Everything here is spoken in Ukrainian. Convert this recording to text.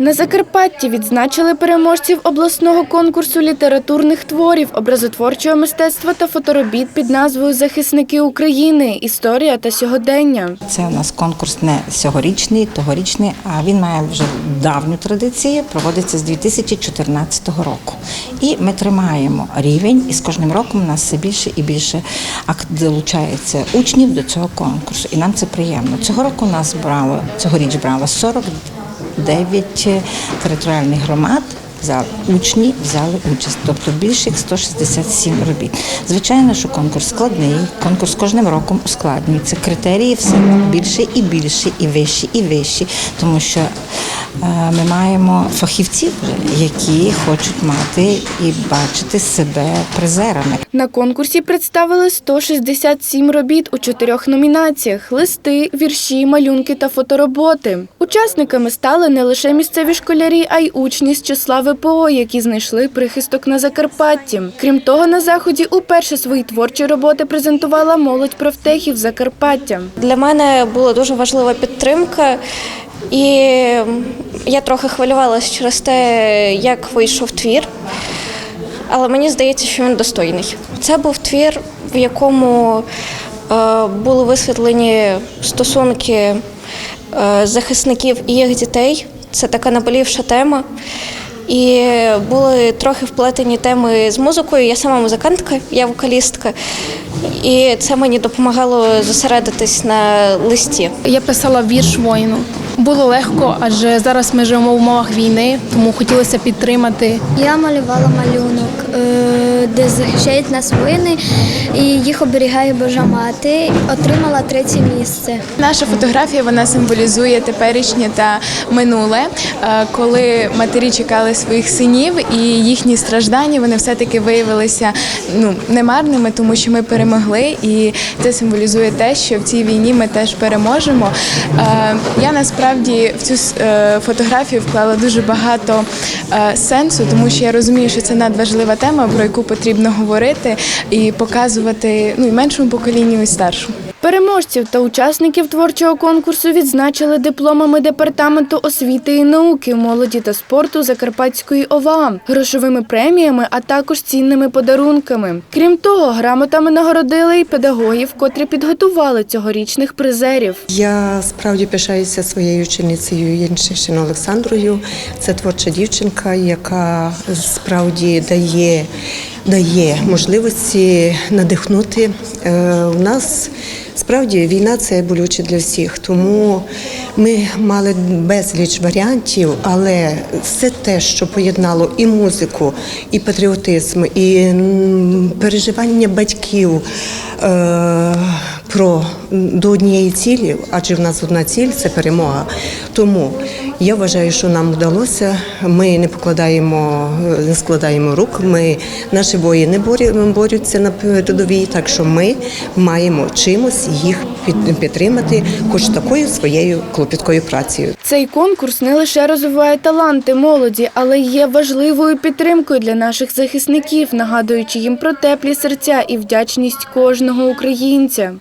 На Закарпатті відзначили переможців обласного конкурсу літературних творів, образотворчого мистецтва та фоторобіт під назвою Захисники України. Історія та сьогодення. Це у нас конкурс не сьогорічний, тогорічний, а він має вже давню традицію, проводиться з 2014 року. І ми тримаємо рівень, і з кожним роком у нас все більше і більше долучається учнів до цього конкурсу. І нам це приємно. Цього року нас брало, цьогоріч брало 49 територіальних громад. Взяли учні взяли участь, тобто більше як 167 робіт. Звичайно, що конкурс складний, конкурс кожним роком ускладнюється. Критерії все більше і більше, і вищі, і вищі, тому що е, ми маємо фахівців, які хочуть мати і бачити себе призерами. На конкурсі представили 167 робіт у чотирьох номінаціях: листи, вірші, малюнки та фотороботи. Учасниками стали не лише місцеві школярі, а й учні з числа ВПО, які знайшли прихисток на Закарпатті. Крім того, на заході уперше свої творчі роботи презентувала молодь профтехів Закарпаття. Для мене була дуже важлива підтримка, і я трохи хвилювалася через те, як вийшов твір. Але мені здається, що він достойний. Це був твір, в якому е, були висвітлені стосунки захисників і їх дітей. Це така наболівша тема. І були трохи вплетені теми з музикою. Я сама музикантка, я вокалістка, і це мені допомагало зосередитись на листі. Я писала вірш воїну. Було легко, адже зараз ми живемо в умовах війни, тому хотілося підтримати. Я малювала малюнок, е, де захищають нас воїни і їх оберігає Божа мати. Отримала третє місце. Наша фотографія вона символізує теперішнє та минуле, е, коли матері чекали своїх синів і їхні страждання вони все-таки виявилися ну немарними, тому що ми перемогли, і це символізує те, що в цій війні ми теж переможемо. Е, Я насправді в цю е, фотографію вклала дуже багато е, сенсу, тому що я розумію, що це надважлива тема, про яку потрібно говорити і показувати ну і меншому поколінню, і старшому. Переможців та учасників творчого конкурсу відзначили дипломами департаменту освіти і науки, молоді та спорту Закарпатської ОВА, грошовими преміями, а також цінними подарунками. Крім того, грамотами нагородили й педагогів, котрі підготували цьогорічних призерів. Я справді пишаюся своєю ученицею Янчишин Олександрою. Це творча дівчинка, яка справді дає, дає можливості надихнути. Е, У нас справді війна це болюче для всіх, тому ми мали безліч варіантів, але все те, що поєднало і музику, і патріотизм, і переживання батьків. Е, про до однієї цілі, адже в нас одна ціль це перемога. Тому я вважаю, що нам вдалося. Ми не покладаємо, не складаємо рук. Ми наші воїни борю- борються на передовій, так що ми маємо чимось їх під- підтримати, хоч такою своєю клопіткою працею. Цей конкурс не лише розвиває таланти молоді, але й є важливою підтримкою для наших захисників, нагадуючи їм про теплі серця і вдячність кожного українця.